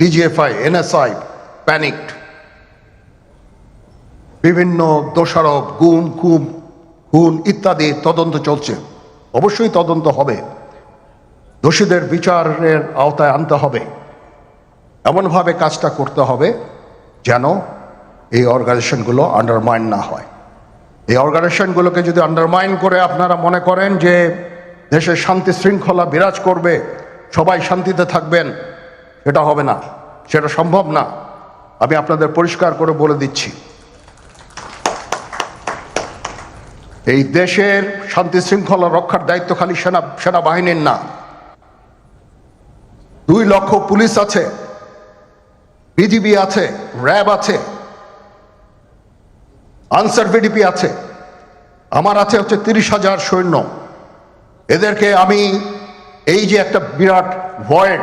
DGFI NSI panicked বিভিন্ন দোষারোপ, গুম খুম খুন ইত্যাদি তদন্ত চলছে। অবশ্যই তদন্ত হবে। দোষীদের বিচারের আওতায় আনতে হবে। এমনভাবে কাজটা করতে হবে যেন এই অর্গানাইজেশনগুলো আন্ডারমাইন না হয়। এই অর্গানাইজেশনগুলোকে যদি আন্ডারমাইন করে আপনারা মনে করেন যে দেশের শান্তি শৃঙ্খলা বিরাজ করবে, সবাই শান্তিতে থাকবেন সেটা হবে না, সেটা সম্ভব না। আমি আপনাদের পরিষ্কার করে বলে দিচ্ছি। এই দেশের শান্তি শৃঙ্খলা রক্ষার দায়িত্ব খালি সেনা, সেনাবাহিনীর না। দুই লক্ষ পুলিশ আছে, বিজিবি আছে, র্যাব আছে, আনসার বিডিপি আছে। আমার আছে হচ্ছে তিরিশ হাজার সৈন্য। এদেরকে আমি এই যে একটা বিরাট ভয়েড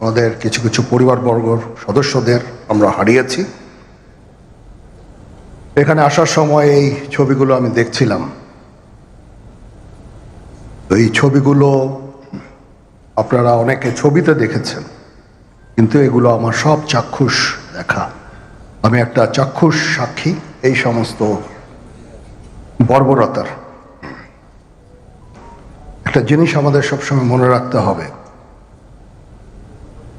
আমাদের কিছু কিছু পরিবারবর্গর সদস্যদের আমরা হারিয়েছি। এখানে আসার সময় এই ছবিগুলো আমি দেখছিলাম। এই ছবিগুলো আপনারা অনেকে ছবিতে দেখেছেন, কিন্তু এগুলো আমার সব চাক্ষুষ দেখা। আমি একটা চাক্ষুষ সাক্ষী এই সমস্ত বর্বরতার। একটা জিনিস আমাদের সবসময় মনে রাখতে হবে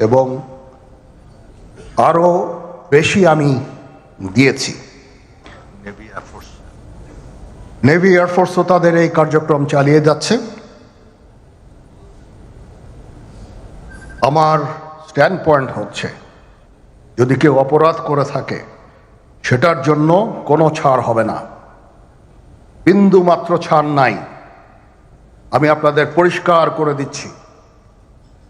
এবং আরও বেশি আমি দিয়েছি। নেভি এয়ারফোর্স নেভি এয়ারফোর্সও তাদের এই কার্যক্রম চালিয়ে যাচ্ছে। আমার স্ট্যান্ড পয়েন্ট হচ্ছে যদি কেউ অপরাধ করে থাকে সেটার জন্য কোনো ছাড় হবে না। বিন্দু মাত্র ছাড় নাই। আমি আপনাদের পরিষ্কার করে দিচ্ছি।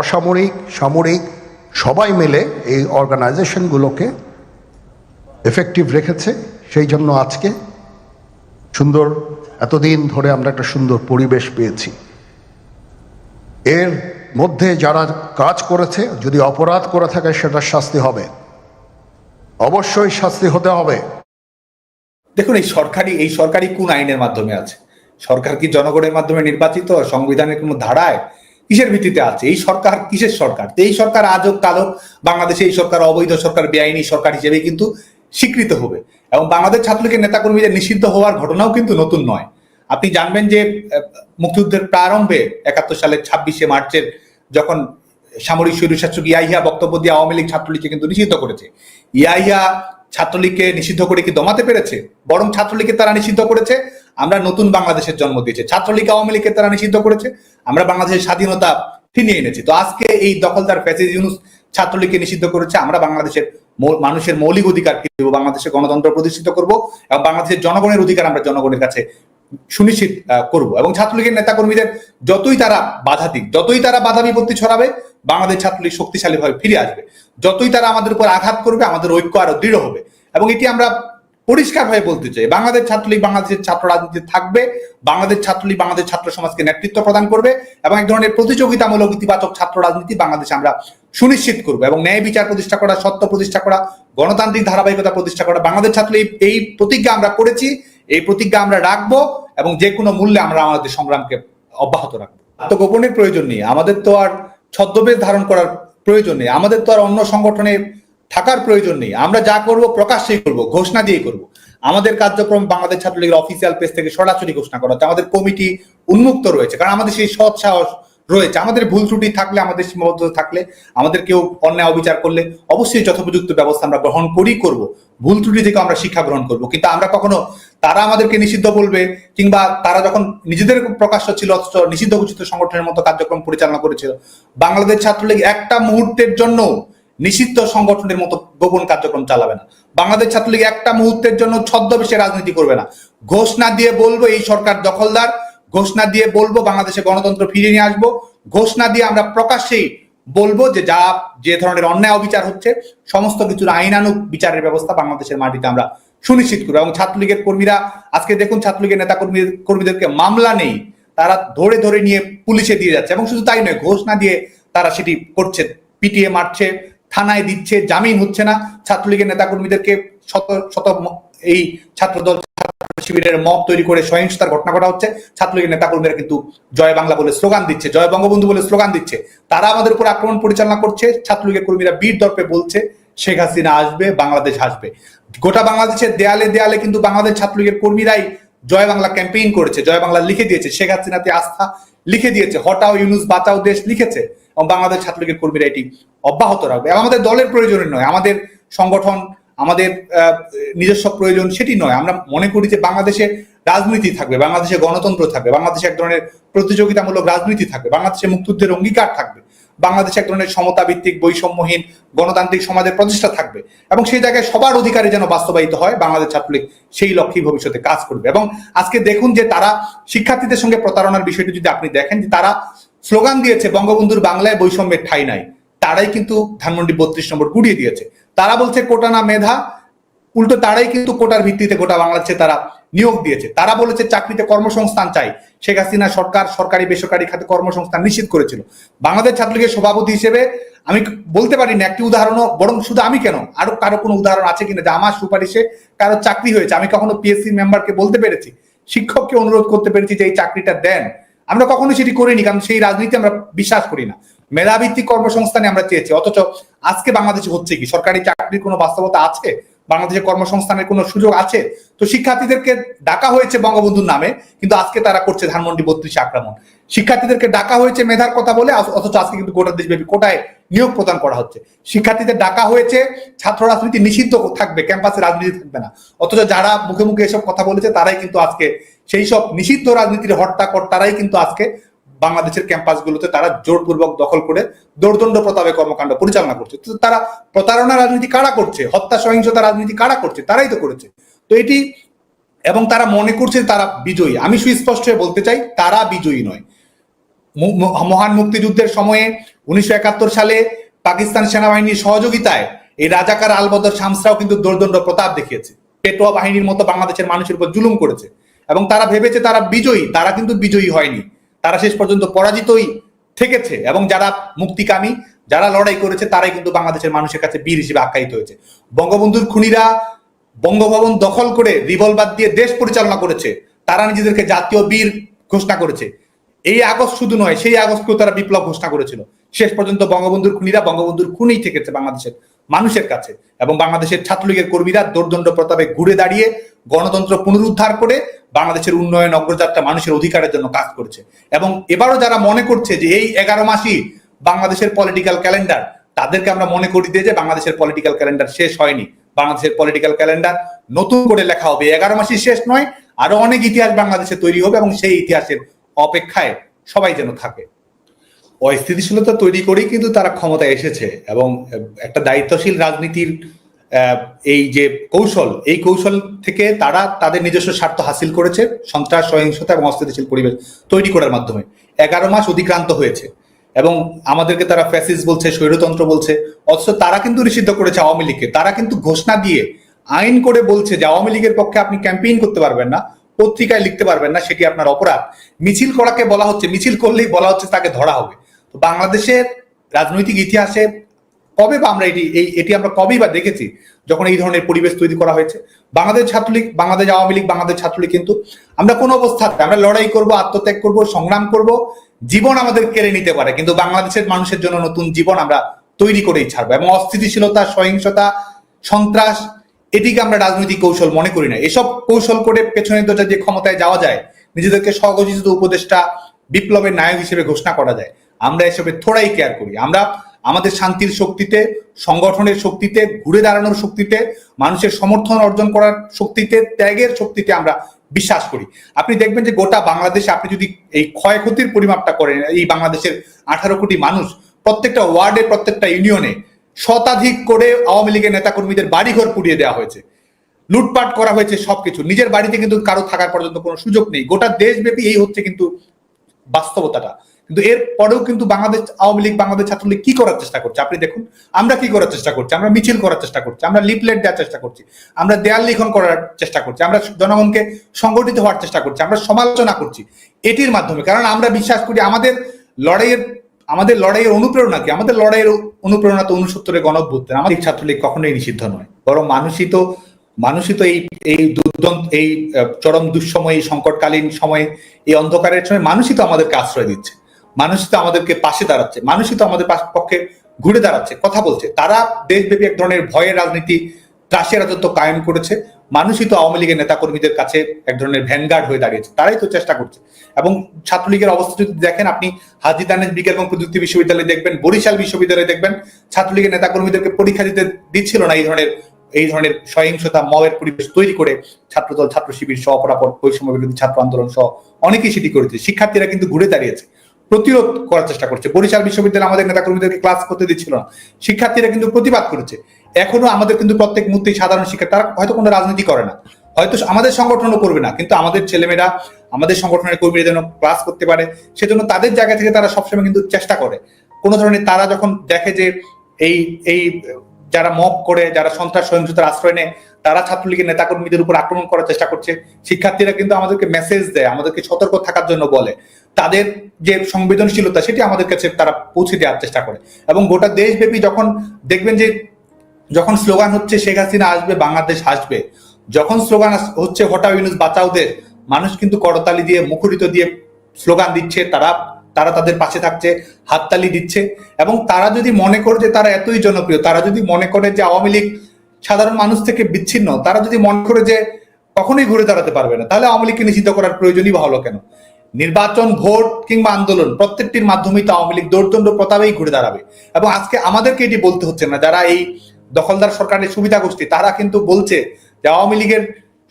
অসামরিক, সামরিক, সবাই মিলে এই অর্গানাইজেশনগুলোকে এফেক্টিভ রেখেছে। সেই জন্য আজকে সুন্দর, এতদিন ধরে আমরা একটা সুন্দর পরিবেশ পেয়েছি। এর মধ্যে যারা কাজ করেছে, যদি অপরাধ করে থাকে সেটা শাস্তি হবে। অবশ্যই শাস্তি হতে হবে। দেখুন, এই সরকারি এই সরকারি কোন আইনের মাধ্যমে আছে? সরকার কি জনগণের মাধ্যমে নির্বাচিত? সংবিধানের কোনো ধারায় কিসের ভিত্তিতে আছে? এই সরকার কিসের সরকার? এই সরকার আজও কালো বাংলাদেশে এই সরকার অবৈধ সরকার, বেআইনি সরকার হিসেবে কিন্তু স্বীকৃত হবে। এবং বাংলাদেশ ছাত্রলীগের নেতাকর্মীদের নিষিদ্ধ হওয়ার ঘটনাও কিন্তু নতুন নয়। আপনি জানবেন যে মুক্তিযুদ্ধের প্রারম্ভে একাত্তর সালের ছাব্বিশে মার্চের যখন সামরিক স্বৈরশাসক ইয়াহিয়া বক্তব্য দিয়ে আওয়ামী লীগ ছাত্রলীগকে কিন্তু নিষিদ্ধ করেছে। ইয়াহিয়া ছাত্রলীগকে নিষিদ্ধ করে কি দমাতে পেরেছে? বরং ছাত্রলীগকে তারা নিষিদ্ধ করেছে। আমরা নতুন বাংলাদেশের জন্ম দিয়েছে। ছাত্রলীগ আওয়ামী লীগকে তারা নিষিদ্ধ করেছে। আমরা বাংলাদেশের স্বাধীনতা ছিনিয়ে এনেছি। তো আজকে এই দখলদার ফ্যাসিজ ইউনুস ছাত্রলীগকে নিষিদ্ধ করেছে। আমরা বাংলাদেশের মানুষের মৌলিক অধিকার দেবো বাংলাদেশের গণতন্ত্র প্রতিষ্ঠিত করব এবং বাংলাদেশের জনগণের অধিকার আমরা জনগণের কাছে সুনিশ্চিত করব। এবং ছাত্রলীগের নেতাকর্মীদের যতই তারা বাধা দিক, যতই তারা বাধা বিপত্তি ছড়াবে, বাংলাদেশ ছাত্রলীগ শক্তিশালীভাবে ফিরে আসবে। যতই তারা আমাদের উপর আঘাত করবে, আমাদের ঐক্য আরও দৃঢ় হবে। এবং এটি আমরা পরিষ্কার পরিষ্কারভাবে বলতে চাই, বাংলাদেশ ছাত্রলীগ বাংলাদেশের ছাত্র রাজনীতি থাকবে, বাংলাদেশ ছাত্রলীগ বাংলাদেশ ছাত্র সমাজকে নেতৃত্ব প্রদান করবে, এবং এক ধরনের প্রতিযোগিতামূলক ইতিবাচক ছাত্র রাজনীতি বাংলাদেশে আমরা সুনিশ্চিত করব। এবং ন্যায় বিচার প্রতিষ্ঠা করা, সত্য প্রতিষ্ঠা করা, গণতান্ত্রিক ধারাবাহিকতা প্রতিষ্ঠা করা, বাংলাদেশ ছাত্রলীগ এই প্রতিজ্ঞা আমরা করেছি। এই প্রতিজ্ঞা আমরা রাখব এবং যে কোনো মূল্যে আমরা আমাদের সংগ্রামকে অব্যাহত রাখব। আত্মগোপনের প্রয়োজন নেই। আমাদের তো আর ছদ্মবেশ ধারণ করার প্রয়োজন নেই। আমাদের তো আর অন্য সংগঠনে থাকার প্রয়োজন নেই। আমরা যা করব প্রকাশ্যেই করব, ঘোষণা দিয়ে করব। আমাদের কার্যক্রম বাংলাদেশ ছাত্রলীগের অফিসিয়াল পেজ থেকে সরাসরি ঘোষণা করা হচ্ছে। আমাদের কমিটি উন্মুক্ত রয়েছে। কারণ আমাদের সেই সৎ সাহস রয়েছে। আমাদের ভুল ত্রুটি থাকলে, আমাদের সীমাবদ্ধতা থাকলে, আমাদের কেউ অন্যায় অবিচার করলে অবশ্যই যথোপযুক্ত ব্যবস্থা আমরা গ্রহণ করি করব। ভুল ত্রুটি থেকে আমরা শিক্ষা গ্রহণ করব। কিন্তু আমরা কখনো তারা আমাদেরকে নিষিদ্ধ বলবে কিংবা তারা যখন নিজেদের প্রকাশ্য ছিল, অথচ নিষিদ্ধ ঘোষিত সংগঠনের মতো কার্যক্রম পরিচালনা করেছিল। বাংলাদেশ ছাত্রলীগ একটা মুহূর্তের জন্য নিষিদ্ধ সংগঠনের মতো গোপন কার্যক্রম চালাবে না। বাংলাদেশ ছাত্রলীগ একটা মুহূর্তের জন্য ছদ্মবেশে রাজনীতি করবে না। ঘোষণা দিয়ে বলব, এই সরকার দখলদার ঘোষণা দিয়ে বলব, বাংলাদেশে গণতন্ত্র ফিরিয়ে নিয়ে আসব। ঘোষণা দিয়ে আমরা প্রকাশ্যেই বলব যে যা, যে ধরনের অন্যায় অবিচার হচ্ছে, সমস্ত কিছুর আইনানুগ বিচারের ব্যবস্থা বাংলাদেশের মাটিতে আমরা সুনিশ্চিত করব। এবং ছাত্রলীগের কর্মীরা, আজকে দেখুন ছাত্রলীগের নেতা কর্মী কর্মীদেরকে মামলা নেই, তারা ধরে ধরে নিয়ে পুলিশে দিয়ে যাচ্ছে। এবং শুধু তাই নয়, ঘোষণা দিয়ে তারা সেটি করছে, পিটিয়ে মারছে, থানায় দিচ্ছে, জামিন হচ্ছে না। ছাত্রলীগের নেতা কর্মীদেরকে শত শত এই ছাত্রদল ছাত্র শিবিরের মব তৈরি করে সহিংসতার ঘটনা ঘটা হচ্ছে। ছাত্রলীগের নেতা কর্মীরা কিন্তু জয় বাংলা বলে স্লোগান দিচ্ছে, জয় বঙ্গবন্ধু বলে স্লোগান দিচ্ছে। তারা আমাদের উপর আক্রমণ পরিচালনা করছে। ছাত্রলীগের কর্মীরা বীর দর্পে বলছে, শেখ হাসিনা আসবে, বাংলাদেশ আসবে গোটা বাংলাদেশের দেয়ালে দেয়ালে কিন্তু বাংলাদেশ ছাত্রলীগের কর্মীরাই জয় বাংলা ক্যাম্পেইন করেছে, জয় বাংলা লিখে দিয়েছে। শেখ হাসিনাতে আস্থা লিখে দিয়েছে, হটাও ইউনুস, বাঁচাও দেশ লিখেছে। এবং বাংলাদেশ ছাত্রলীগের কর্মীরা এটি অব্যাহত রাখবে। আমাদের দলের প্রয়োজনে নয়, আমাদের সংগঠন আমাদের নিজস্ব প্রয়োজন সেটি নয়। আমরা মনে করি যে বাংলাদেশে রাজনীতি থাকবে, বাংলাদেশে গণতন্ত্র থাকবে, বাংলাদেশে এক ধরনের প্রতিযোগিতামূলক রাজনীতি থাকবে, বাংলাদেশে মুক্তিযুদ্ধের অঙ্গীকার থাকবে, বাংলাদেশে এক ধরনের সমতা ভিত্তিক বৈষম্যহীন, গণতান্ত্রিক সমাজের প্রতিষ্ঠা থাকবে এবং সেই জায়গায় সবার অধিকারে যেন বাস্তবায়িত হয়, বাংলাদেশ ছাত্রলীগ সেই লক্ষ্যেই ভবিষ্যতে কাজ করবে এবং আজকে দেখুন যে তারা শিক্ষার্থীদের সঙ্গে প্রতারণার বিষয়টি যদি আপনি দেখেন যে তারা স্লোগান দিয়েছে, বঙ্গবন্ধুর বাংলায় বৈষম্যের ঠাই নাই, তারাই কিন্তু ধানমন্ডি বত্রিশ নম্বর গুড়িয়ে দিয়েছে। তারা বলছে কোটা না মেধা, উল্টো তারাই কিন্তু কোটার ভিত্তিতে গোটা বাংলাদেশে তারা নিয়োগ দিয়েছে। তারা বলেছে চাকরিতে কর্মসংস্থান চাই। শেখ হাসিনা সরকার, সরকারি, বেসরকারি খাতে কর্মসংস্থান নিশ্চিত করেছিল। বাংলাদেশ ছাত্রলীগের সভাপতি হিসেবে আমি বলতে পারি না একটি উদাহরণও, বরং শুধু আমি কেন? আরও কারও কোনো উদাহরণ আছে কিনা? যে আমার সুপারিশে কারও চাকরি হয়েছে। আমি কখনো পিএসসি মেম্বারকে বলতে পেরেছি, শিক্ষককে অনুরোধ করতে পেরেছি যে এই চাকরিটা দেন। আমরা কখনো সেটি করিনি, কারণ সেই রাজনীতি আমরা বিশ্বাস করি না। মেধাভিত্তিক কর্মসংস্থানে আমরা চেয়েছি। অথচ আজকে বাংলাদেশে হচ্ছে কি? সরকারি চাকরির কোনো বাস্তবতা আছে? বাংলাদেশে কর্মসংস্থানের কোনো সুযোগ আছে? তো শিক্ষার্থীদেরকে ডাকা হয়েছে বঙ্গবন্ধুর নামে, কিন্তু আজকে তারা করছে ধানমন্ডি বত্রিশে আক্রমণ। শিক্ষার্থীদেরকে ডাকা হয়েছে মেধার কথা বলে অথচ আজকে কিন্তু গোটা দেশব্যাপী কোটায় নিয়োগ প্রদান করা হচ্ছে। শিক্ষার্থীদের ডাকা হয়েছে, ছাত্র রাজনীতি নিষিদ্ধ থাকবে, ক্যাম্পাসে রাজনীতি থাকবে না। অথচ যারা মুখে মুখে এসব কথা বলেছে, তারাই কিন্তু আজকে সেই সব নিষিদ্ধ রাজনীতির হট্টাকর তারাই কিন্তু আজকে বাংলাদেশের ক্যাম্পাসগুলোতে তারা জোরপূর্বক দখল করে দৌর্দণ্ড প্রতাপে কর্মকাণ্ড পরিচালনা করছে। তো তারা প্রতারণা রাজনীতি কারা করছে? হত্যা, সহিংসতা রাজনীতি কারা করছে? তারাই তো করেছে। তো এটি এবং তারা মনে করছে তারা বিজয়ী। আমি সুস্পষ্ট হয়ে বলতে চাই, তারা বিজয়ী নয়। মহান মুক্তিযুদ্ধের সময়ে উনিশশো একাত্তর সালে পাকিস্তান সেনাবাহিনীর সহযোগিতায় এই রাজাকার আলবদর শামসরাও কিন্তু দোর্দণ্ড প্রতাপ দেখিয়েছে। পেটোয়া বাহিনীর মতো বাংলাদেশের মানুষের উপর জুলুম করেছে। এবং তারা ভেবেছে তারা বিজয়ী, তারা কিন্তু বিজয়ী হয়নি। তারা শেষ পর্যন্ত পরাজিতই থেকেছে এবং যারা মুক্তিকামী, যারা লড়াই করেছে, তারাই কিন্তু বাংলাদেশের মানুষের কাছে বীর হিসেবে আখ্যায়িত হয়েছে। বঙ্গবন্ধুর খুনিরা বঙ্গভবন দখল করে রিভলভার দিয়ে দেশ পরিচালনা করেছে। তারা নিজেদেরকে জাতীয় বীর ঘোষণা করেছে। এই আগস্ট শুধু নয়, সেই আগস্টকেও তারা বিপ্লব ঘোষণা করেছিল। শেষ পর্যন্ত বঙ্গবন্ধুর খুনিরা বঙ্গবন্ধুর খুনেই থেকেছে বাংলাদেশের মানুষের কাছে এবং বাংলাদেশের ছাত্রলীগের কর্মীরা দোর্দণ্ড প্রতাপে ঘুরে দাঁড়িয়ে গণতন্ত্র পুনরুদ্ধার করে বাংলাদেশের উন্নয়ন, অগ্রযাত্রা মানুষের অধিকারের জন্য কাজ করেছে। এবং এবারও যারা মনে করছে যে এই এগারো মাসই বাংলাদেশের পলিটিক্যাল ক্যালেন্ডার তাদেরকে আমরা মনে করি দিয়ে যে বাংলাদেশের পলিটিক্যাল ক্যালেন্ডার শেষ হয়নি। বাংলাদেশের পলিটিক্যাল ক্যালেন্ডার নতুন করে লেখা হবে। এগারো মাসই শেষ নয়, আরও অনেক ইতিহাস বাংলাদেশে তৈরি হবে এবং সেই ইতিহাসের অপেক্ষায় সবাই যেন থাকে। অস্থিতিশীলতা তৈরি করেই কিন্তু তারা ক্ষমতায় এসেছে এবং একটা দায়িত্বশীল রাজনীতির এই যে কৌশল, এই কৌশল থেকে তারা তাদের নিজস্ব স্বার্থ হাসিল করেছে, সন্ত্রাস, সহিংসতা এবং অস্থিতিশীল পরিবেশ তৈরি করার মাধ্যমে। এগারো মাস অধিক্রান্ত হয়েছে এবং আমাদেরকে তারা ফ্যাসিস বলছে, স্বৈরতন্ত্র বলছে, অথচ তারা কিন্তু নিষিদ্ধ করেছে আওয়ামী লীগকে। তারা কিন্তু ঘোষণা দিয়ে আইন করে বলছে যে আওয়ামী লীগের পক্ষে আপনি ক্যাম্পেইন করতে পারবেন না, পত্রিকায় লিখতে পারবেন না, সেটি আপনার অপরাধ। মিছিল করাকে বলা হচ্ছে, মিছিল করলেই বলা হচ্ছে তাকে ধরা হবে। তো বাংলাদেশের রাজনৈতিক ইতিহাসে কবে বা আমরা এটি, এই, এটি আমরা কবেই বা দেখেছি যখন এই ধরনের পরিবেশ তৈরি করা হয়েছে? বাংলাদেশ ছাত্রলীগ, বাংলাদেশ আওয়ামী লীগ, বাংলাদেশ ছাত্রলীগ কিন্তু আমরা কোন অবস্থাতে, আমরা লড়াই করব, আত্মত্যাগ করব, সংগ্রাম করব, জীবন আমাদের কেড়ে নিতে পারে। কিন্তু বাংলাদেশের মানুষের জন্য নতুন জীবন আমরা তৈরি করেই ছাড়বো এবং অস্থিতিশীলতা, সহিংসতা, সন্ত্রাস, এটিকে আমরা রাজনৈতিক কৌশল মনে করি না। এসব কৌশল করে পেছনের দরজা যে ক্ষমতায় যাওয়া যায়, নিজেদেরকে স্বঘোষিত উপদেষ্টা বিপ্লবের নায়ক হিসেবে ঘোষণা করা যায়। আমরা এসবের থোড়াই কেয়ার করি। আমরা আমাদের শান্তির শক্তিতে, সংগঠনের শক্তিতে, ঘুরে দাঁড়ানোর শক্তিতে, মানুষের সমর্থন অর্জন করার শক্তিতে, ত্যাগের শক্তিতে আমরা বিশ্বাস করি। আপনি দেখবেন যে গোটা বাংলাদেশে আপনি যদি এই ক্ষয়ক্ষতির পরিমাপটা করেন, এই বাংলাদেশের আঠারো কোটি মানুষ প্রত্যেকটা ওয়ার্ডে, প্রত্যেকটা ইউনিয়নে শতাধিক করে আওয়ামী লীগের নেতাকর্মীদের বাড়িঘর পুড়িয়ে দেওয়া হয়েছে। লুটপাট করা হয়েছে সবকিছু। নিজের বাড়িতে কিন্তু কারও থাকার পর্যন্ত কোনো সুযোগ নেই। গোটা দেশব্যাপী এই হচ্ছে কিন্তু বাস্তবতাটা। কিন্তু এর পরেও কিন্তু বাংলাদেশ, আওয়ামী লীগ, বাংলাদেশ ছাত্রলীগ কি করার চেষ্টা করছে? আপনি দেখুন, আমরা কি করার চেষ্টা করছি? আমরা মিছিল করার চেষ্টা করছি, আমরা লিফলেট দেওয়ার চেষ্টা করছি, আমরা দেয়াল লিখন করার চেষ্টা করছি, আমরা জনগণকে সংগঠিত হওয়ার চেষ্টা করছি, আমরা সমালোচনা করছি এটির মাধ্যমে। কারণ আমরা বিশ্বাস করি আমাদের লড়াইয়ের আমাদের লড়াইয়ের অনুপ্রেরণা কি? আমাদের লড়াইয়ের অনুপ্রেরণা তো উনসত্তরের গণভ্যুত্থান আমাদের ছাত্রলীগ কখনোই নিষিদ্ধ নয়। বরং মানুষই তো মানুষই তো এই এই দুর্দন্ত, এই চরম দুঃসময়, এই সংকটকালীন সময়ে, এই অন্ধকারের সময় মানুষই তো আমাদেরকে আশ্রয় দিচ্ছে। মানুষই তো আমাদেরকে পাশে দাঁড়াচ্ছে, মানুষই তো আমাদের পক্ষে ঘুরে দাঁড়াচ্ছে, কথা বলছে। তারা দেশব্যাপী এক ধরনের ভয়ের রাজনীতি ত্রাসের রাজত্ব কায়েম করেছে। মানুষই তো আওয়ামী লীগের নেতাকর্মীদের কাছে এক ধরনের ভ্যানগার্ড হয়ে দাঁড়িয়েছে, তারাই তো চেষ্টা করছে। এবং ছাত্রলীগের অবস্থা যদি দেখেন, আপনি হাজি বিজ্ঞান এবং প্রযুক্তি বিশ্ববিদ্যালয়ে দেখবেন, বরিশাল বিশ্ববিদ্যালয়ে দেখবেন, ছাত্রলীগের নেতাকর্মীদেরকে পরীক্ষা দিতে দিচ্ছিল না এই ধরনের এই ধরনের সহিংসতা, মবের পরিবেশ তৈরি করে ছাত্রদল ছাত্র শিবির সহ অপরাপর বৈষম্য বিরোধী ছাত্র আন্দোলন সহ অনেকেই সেটি করেছে। শিক্ষার্থীরা কিন্তু ঘুরে দাঁড়িয়েছে। প্রতিরোধ করার চেষ্টা করছে। বরিশাল বিশ্ববিদ্যালয় আমাদের নেতাকর্মীদেরকে ক্লাস করতে দিচ্ছিল না। শিক্ষার্থীরা কিন্তু প্রতিবাদ করেছে। এখনও আমাদের কিন্তু প্রত্যেক মুহূর্তেই সাধারণ শিক্ষা তারা হয়তো কোনো রাজনীতি করে না। হয়তো আমাদের সংগঠনও করবে না। কিন্তু আমাদের ছেলেমেয়েরা, আমাদের সংগঠনের কর্মীরা যেন ক্লাস করতে পারে, সেজন্য তাদের জায়গা থেকে তারা সবসময় কিন্তু চেষ্টা করে। কোনো ধরনের তারা যখন দেখে যে এই এই যারা মব করে, যারা সন্ত্রাস, সহিংসতার আশ্রয় নেয়, তারা ছাত্রলীগের নেতাকর্মীদের উপর আক্রমণ করার চেষ্টা করছে। শিক্ষার্থীরা কিন্তু আমাদেরকে মেসেজ দেয়, আমাদেরকে সতর্ক থাকার জন্য বলে। তাদের যে সংবেদনশীলতা, সেটি আমাদের কাছে তারা পৌঁছে দেওয়ার চেষ্টা করে। এবং গোটা দেশব্যাপী যখন দেখবেন যে, যখন স্লোগান হচ্ছে, শেখ হাসিনা আসবে, বাংলাদেশ আসবে যখন স্লোগান হচ্ছে হঠাৎ ইউনুস, বাঁচাও দেশ। মানুষ কিন্তু করতালি দিয়ে, মুখরিত দিয়ে স্লোগান দিচ্ছে, তারা তারা তাদের পাশে থাকছে, হাততালি দিচ্ছে। এবং তারা যদি মনে করে যে তারা এতই জনপ্রিয়, তারা যদি মনে করে যে আওয়ামী লীগ সাধারণ মানুষ থেকে বিচ্ছিন্ন, তারা যদি মনে করে যে কখনোই ঘুরে দাঁড়াতে পারবে না, তাহলে আওয়ামী লীগকে নিষিদ্ধ করার প্রয়োজনই ভালো কেন? নির্বাচন, ভোট কিংবা আন্দোলন, প্রত্যেকটির মাধ্যমেই তো আওয়ামী লীগ দৌড়দণ্ড প্রতাপেই ঘুরে দাঁড়াবে। এবং আজকে আমাদেরকে এটি বলতে হচ্ছে না, যারা এই দখলদার সরকারের সুবিধা গোষ্ঠী, তারা কিন্তু বলছে যে আওয়ামী লীগের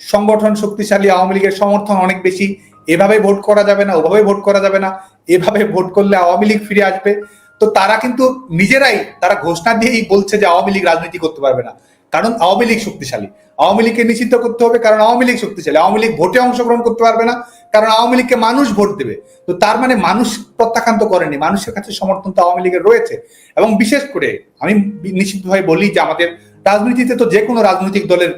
সংগঠন শক্তিশালী, আওয়ামী লীগের সমর্থন অনেক বেশি, এভাবে ভোট করা যাবে না, ওভাবে ভোট করা যাবে না, এভাবে ভোট করলে আওয়ামী লীগ ফিরে আসবে। তো তারা কিন্তু নিজেরাই, তারা ঘোষণা দিয়েই বলছে যে আওয়ামী লীগ রাজনীতি করতে পারবে না। কারণ আওয়ামী লীগ শক্তিশালী। আওয়ামী লীগকে নিষিদ্ধ করতে হবে কারণ আওয়ামী লীগ শক্তিশালী। আওয়ামী লীগ ভোটে অংশগ্রহণ করতে পারবে না, কারণ আওয়ামী লীগকে মানুষ ভোট দেবে। তো তার মানে মানুষ প্রত্যাখ্যান তো করেনি, মানুষের কাছে সমর্থন তো আওয়ামী লীগের রয়েছে। এবং বিশেষ করে আমি নিশ্চিতভাবে বলি যে আমাদের রাজনীতিতে তো যে কোনো রাজনৈতিক দলের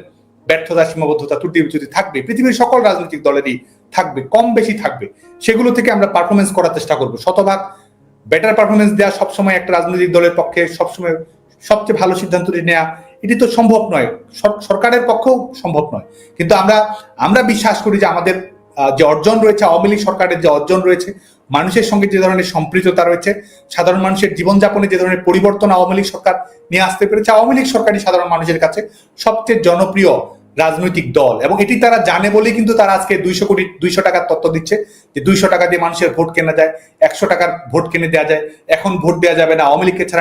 ব্যর্থতা, সীমাবদ্ধতা, ত্রুটি যদি থাকবে, পৃথিবীর সকল রাজনৈতিক দলেরই থাকবে, কম বেশি থাকবে। সেগুলো থেকে আমরা পারফরমেন্স করার চেষ্টা করব। শতভাগ বেটার পারফরমেন্স দেওয়া সবসময় একটা রাজনৈতিক দলের পক্ষে সবসময় সবচেয়ে ভালো সিদ্ধান্তটি নেওয়া এটি তো সম্ভব নয়। সরকারের পক্ষেও সম্ভব নয়। কিন্তু আমরা আমরা বিশ্বাস করি যে আমাদের যে অর্জন রয়েছে, আওয়ামী লীগ সরকারের যে অর্জন রয়েছে, মানুষের সঙ্গে যে ধরনের সম্পৃক্ততা রয়েছে, সাধারণ মানুষের জীবনযাপনে যে ধরনের পরিবর্তন আওয়ামী লীগ সরকার নিয়ে আসতে পেরেছে, আওয়ামী লীগ সরকারই সাধারণ মানুষের কাছে সবচেয়ে জনপ্রিয় রাজনৈতিক দল। এবং এটি তারা জানে বলেই কিন্তু তারা আজকে দুইশো কোটি, দুইশো টাকার তত্ত্ব দিচ্ছে যে দুইশো টাকা দিয়ে মানুষের ভোট কেনা যায়, একশো টাকার ভোট কিনে দেওয়া যায়, এখন ভোট দেওয়া যাবে না, আওয়ামী লীগকে ছাড়া